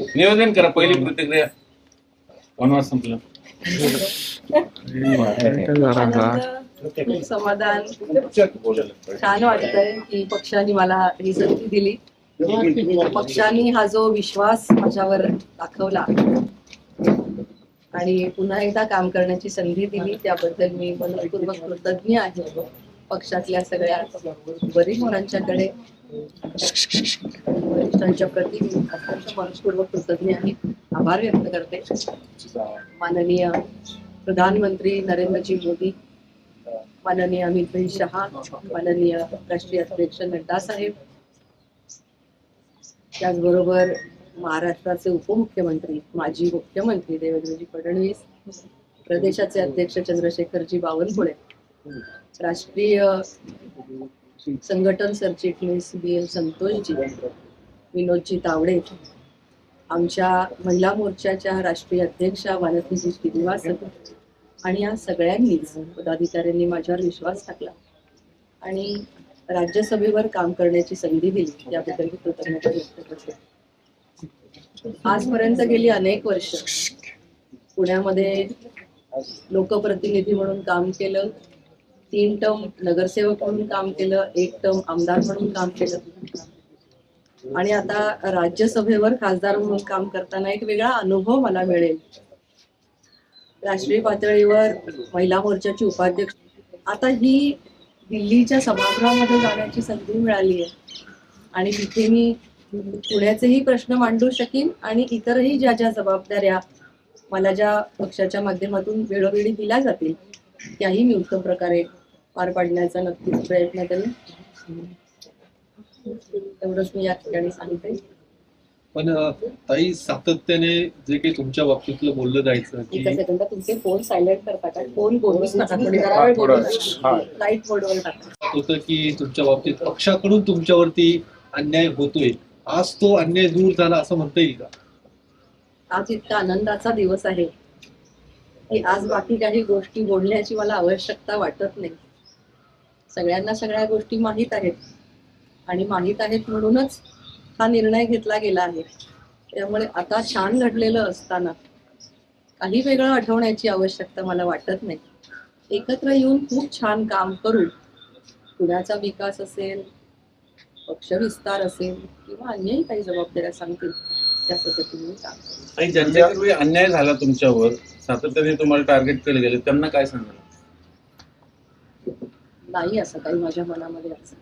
निवेदन करा पहिली प्रतिक्रिया. वनवास संपला. समाधान. छान वाटतंय की पक्षाने मला ही संधी दिली. पक्षाने हा जो विश्वास माझ्यावर दाखवला आणि पुन्हा एकदा काम करण्याची संधी दिली त्याबद्दल मी मनपूर्वक कृतज्ञ आहे. पक्षातल्या सगळ्या वरिष्ठांच्याकडे वरिष्ठांच्या प्रती अत्यंत मनपूर्वक कृतज्ञ आहे आभार व्यक्त करते माननीय प्रधानमंत्री नरेंद्रजी मोदी माननीय अमित शहा माननीय राष्ट्रीय अध्यक्ष नड्डा साहेब त्याचबरोबर महाराष्ट्राचे उपमुख्यमंत्री माजी मुख्यमंत्री देवेंद्रजी फडणवीस प्रदेशाचे अध्यक्ष चंद्रशेखरजी बावनकुळे राष्ट्रीय संघटन सरचिटणीस बी एल संतोषजी विनोदजी तावडे. आमच्या महिला मोर्चाच्या राष्ट्रीय अध्यक्षा वानतीजी श्रीनिवासन आणि या सगळ्यांनीच पदाधिकाऱ्यांनी माझ्यावर विश्वास टाकला आणि राज्यसभेवर काम करण्याची संधी दिली याबद्दल मी कृतज्ञता व्यक्त करते. आजपर्यंत गेली अनेक वर्ष. पुण्यामध्ये लोकप्रतिनिधी म्हणून काम केलं. तीन टर्म नगरसेवक म्हणून काम केलं एक टर्म आमदार म्हणून काम केलं. आणि आता राज्यसभेवर खासदार म्हणून काम करताना एक वेगळा अनुभव मला मिळेल. राष्ट्रीय पातळीवर महिला मोर्चाची उपाध्यक्ष. आता ही दिल्लीच्या सभागृहामध्ये जाण्याची संधी मिळाली आहे. आणि तिथे मी पुण्याचेही प्रश्न मांडू शकेन आणि इतरही ज्या ज्या जबाबदाऱ्या मला ज्या पक्षाच्या माध्यमातून वेळोवेळी दिल्या जातील त्याही मी उत्तम प्रकारे पार पाडण्याचा नक्कीच प्रयत्न करेन. एवढंच मी या ठिकाणी सांगते. पण ताई सातत्याने जे काही तुमच्या बाबतीतलं बोललं जायचं तुमचे फोन सायलेंट करता का? फोन बोलूच नका कोणी जरा वेळ बोलू नका लाइट मोडवर टाका. होतं की तुमच्या बाबतीत पक्षाकडून तुमच्यावरती अन्याय होतोय. आज तो अन्याय दूर झाला असं म्हणता येईल का? आज इतका आनंदाचा दिवस आहे की आज बाकी काही गोष्टी बोलण्याची मला आवश्यकता वाटत नाही. सगळ्यांना सगळ्या गोष्टी माहीत आहेत. आणि माहीत आहेत म्हणूनच हा निर्णय घेतला गेला आहे. त्यामुळे आता छान घडलेलं असताना काही वेगळं आठवण्याची आवश्यकता मला वाटत नाही. एकत्र येऊन खूप छान काम करू पुण्याचा विकास असेल पक्षविस्तार असेल किंवा अन्यही काही जबाबदाऱ्या सांगतील त्या पद्धतीने काम आणि अन्याय झाला तुमच्यावर सातत्याने तुम्हाला टार्गेट केलं गेलं त्यांना काय सांगाल? नाही असं काही माझ्या मनामध्ये असं.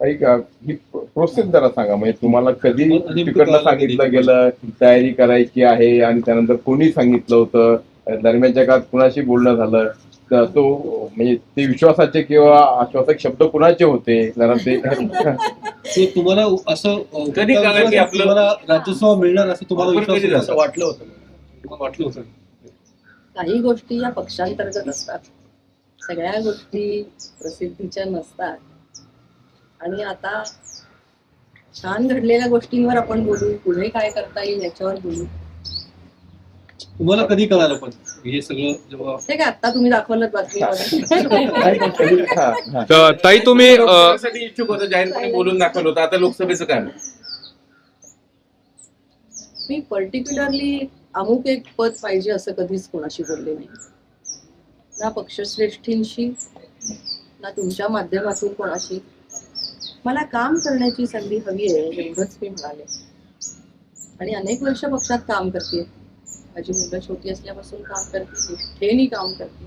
ऐक ही प्रोसेस जरा सांगा. म्हणजे तुम्हाला कधी तिकडनं सांगितलं? गेलं? तयारी करायची आहे आणि त्यानंतर कोणी सांगितलं होतं? दरम्यानच्या काळात कुणाशी बोलणं झालं? तर तो म्हणजे ते विश्वासाचे किंवा आश्वासक शब्द कुणाचे होते? जरा ते तुम्हाला असं कधी राज्यसभा मिळणार असं तुम्हाला वाटलं होतं? काही गोष्टी या पक्षांतर्गत असतात. सगळ्या गोष्टी प्रसिद्धीच्या नसतात. आणि आता छान घडलेल्या गोष्टींवर आपण बोलू पुढे काय करता येईल याच्यावर बोलू. तुम्हाला कधी कळालं पण हे सगळं जेव्हा ते काय आता तुम्ही दाखवलं ताई तुम्ही लोकसभेसाठी इच्छुक होतं जाहीरपणे बोलून दाखवलं होतं. आता लोकसभेचं काय? मी पर्टिक्युलरली अमुक एक पद पाहिजे असं कधीच कोणाशी बोलले नाही ना पक्षश्रेष्ठींशी ना तुमच्या माध्यमातून कोणाशी? मला काम करण्याची संधी हवी आहे एवढंच मी म्हणाले. आणि अनेक वर्ष पक्षात काम करते. माझी मुलं छोटी असल्यापासून काम करते निष्ठेनी काम करते.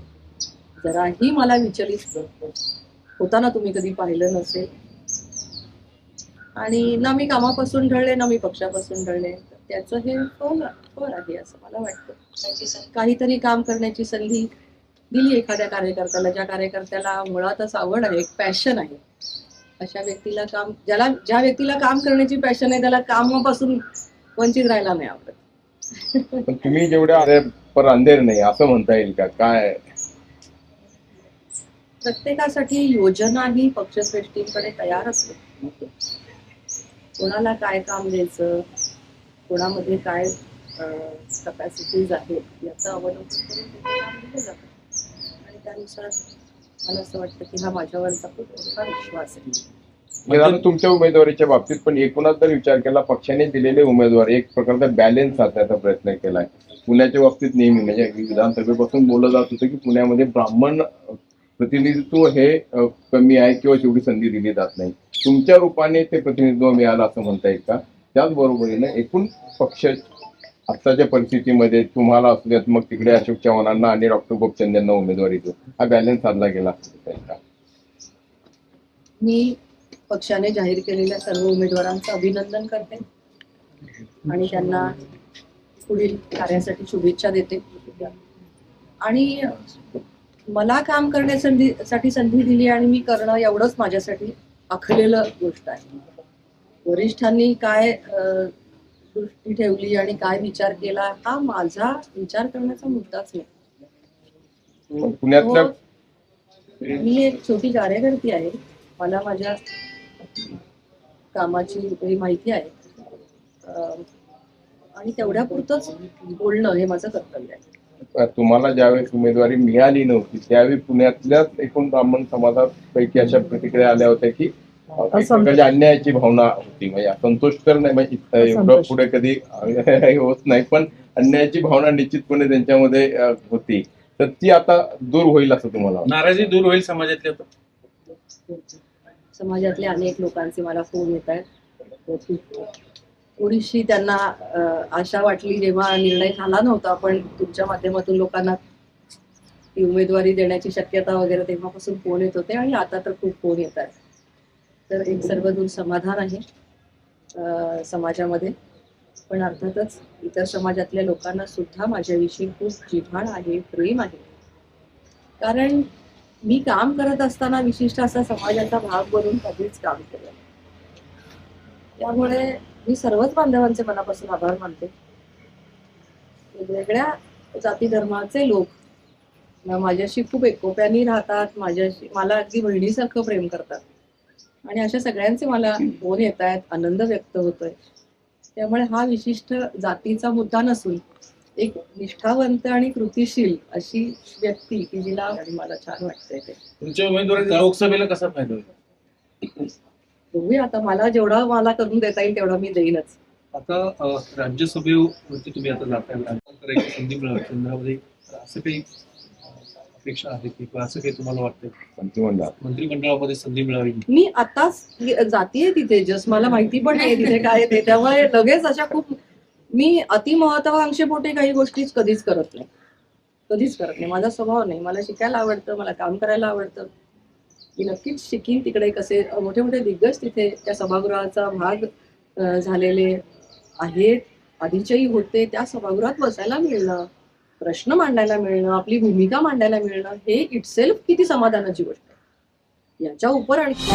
जराही मला विचलित होताना तुम्ही कधी पाहिलं नसेल. आणि ना मी कामापासून ढळले ना मी पक्षापासून ढळले. त्याचं हे फळ फळ आहे असं मला वाटतं. काहीतरी काम करण्याची संधी दिली एखाद्या कार्यकर्त्याला ज्या कार्यकर्त्याला मुळातच आवड आहे एक पॅशन आहे अशा व्यक्तीला काम ज्याला ज्या व्यक्तीला काम करण्याची पॅशन आहे त्याला कामापासून वंचित राहायला नाही आवडत. पण तुम्ही जेवढ्या अरे पर अंधेर नाही असं म्हणता येईल का? काय? प्रत्येकासाठी योजना ही पक्षश्रेष्ठींकडे तयार असते. कोणाला काय काम द्यायचं कोणामध्ये काय कपॅसिटीज आहेत याचं अवलंबन करून काम दिलं जातं. त्यानुसार मला असं वाटतं की हा माझ्यावरचा खूप मोठा विश्वास आहे. म्हणजे तुमच्या उमेदवारीच्या बाबतीत पण एकूणच जर विचार केला पक्षाने दिलेले उमेदवार एक प्रकारचा बॅलेन्स साधण्याचा प्रयत्न केलाय. पुण्याच्या बाबतीत नेहमी म्हणजे विधानसभेपासून बोललं जात होतं की पुण्यामध्ये ब्राह्मण प्रतिनिधित्व हे कमी आहे किंवा तेवढी संधी दिली जात नाही. तुमच्या रूपाने ते प्रतिनिधित्व मिळालं असं म्हणता येईल का? त्याचबरोबरीने एकूण पक्ष आत्ताच्या परिस्थितीमध्ये तुम्हाला असू देत मग तिकडे अशोक चव्हाणांना आणि डॉक्टर गोपचंद यांना उमेदवारी देऊ. हा बॅलन्स साधला गेला त्यांचा मी पक्षाने जाहीर केलेल्या सर्व उमेदवारांचं अभिनंदन करते. आणि त्यांना पुढील कार्यासाठी शुभेच्छा देते. आणि मला काम करण्यासाठी संधी दिली आणि मी करणं एवढंच माझ्यासाठी आखलेलं गोष्ट आहे. वरिष्ठांनी काय दृष्टी ठेवली आणि काय विचार केला हा माझा विचार करण्याचा मुद्दाच नाही. पण पुण्यातल्या हो. मी एक छोटी कार्यकर्ती आहे. मला माझ्या कामाची काही माहिती आहे. आणि तेवढ्या पुरतच बोलणं हे माझं कर्तव्य आहे. तुम्हाला ज्यावेळेस उमेदवारी मिळाली नव्हती त्यावेळी पुण्यातल्याच एकूण ब्राह्मण समाजापैकी अशा प्रतिक्रिया आल्या होत्या की एक प्रकारची अन्यायाची भावना होती. म्हणजे असंतोष तर नाही म्हणजे एवढं पुढे कधी हे होत नाही पण अन्यायाची भावना निश्चितपणे त्यांच्यामध्ये होती. तर ती आता दूर होईल असं तुम्हाला? नाराजी दूर होईल समाजातली आता समाजातल्या अनेक लोकांचे मला फोन येत आहेत. थोडीशी त्यांना आशा वाटली जेव्हा निर्णय झाला नव्हता पण तुमच्या माध्यमातून लोकांना ती उमेदवारी देण्याची शक्यता वगैरे तेव्हापासून फोन येत होते आणि आता तर खूप फोन येत आहेत. तर एक सर्वदूर समाधान आहे समाजामध्ये. पण अर्थातच इतर समाजातल्या लोकांना सुद्धा माझ्याविषयी खूप जिव्हाण आहे प्रेम आहे. कारण मी काम करत असताना विशिष्ट असा समाजाचा भाग बनून कधीच काम केलं त्यामुळे मी सर्वच बांधवांचे मनापासून आभार मानते. वेगवेगळ्या जाती धर्माचे लोक माझ्याशी खूप एकोप्याने राहतात माझ्याशी मला अगदी बहिणीसारखं प्रेम करतात. आणि अशा सगळ्यांचे मला फोन येत आहेत आनंद व्यक्त होतोय. त्यामुळे हा विशिष्ट जातीचा मुद्दा नसून एक निष्ठावंत आणि कृतिशील अशी व्यक्ती की जिला मला छान वाटतंय ते. तुमच्या उमेदवारीचा लोकसभेला कसा फायदा होईल? बघूया आता मला जेवढा मला करून देता येईल तेवढा मी देईनच. आता अ, राज्यसभेवरती तुम्ही आता जाताय. संधी मिळाली केंद्रामध्ये. असं काही अपेक्षा आहे की असं काही तुम्हाला वाटतं मंत्रिमंडळात. मंत्रिमंडळामध्ये संधी मिळावी. मी आताच जातीये तिथे जस्ट मला माहिती पण नाही तिथे काय आहे ते. त्यामुळे लगेच अशा खूप मी अतिमहत्वाकांक्षेपोटी काही गोष्टीच कधीच करत नाही. कधीच करत नाही. माझा स्वभाव नाही. मला शिकायला आवडतं मला काम करायला आवडतं. मी नक्कीच शिकीन तिकडे कसे मोठे मोठे दिग्गज तिथे त्या सभागृहाचा भाग झालेले आहेत. आधीच्याही होते. त्या सभागृहात बसायला मिळणं. प्रश्न मांडायला मिळणं आपली भूमिका मांडायला मिळणं हे इटसेल्फ किती समाधानाची गोष्ट आहे. याच्या उपर आणखी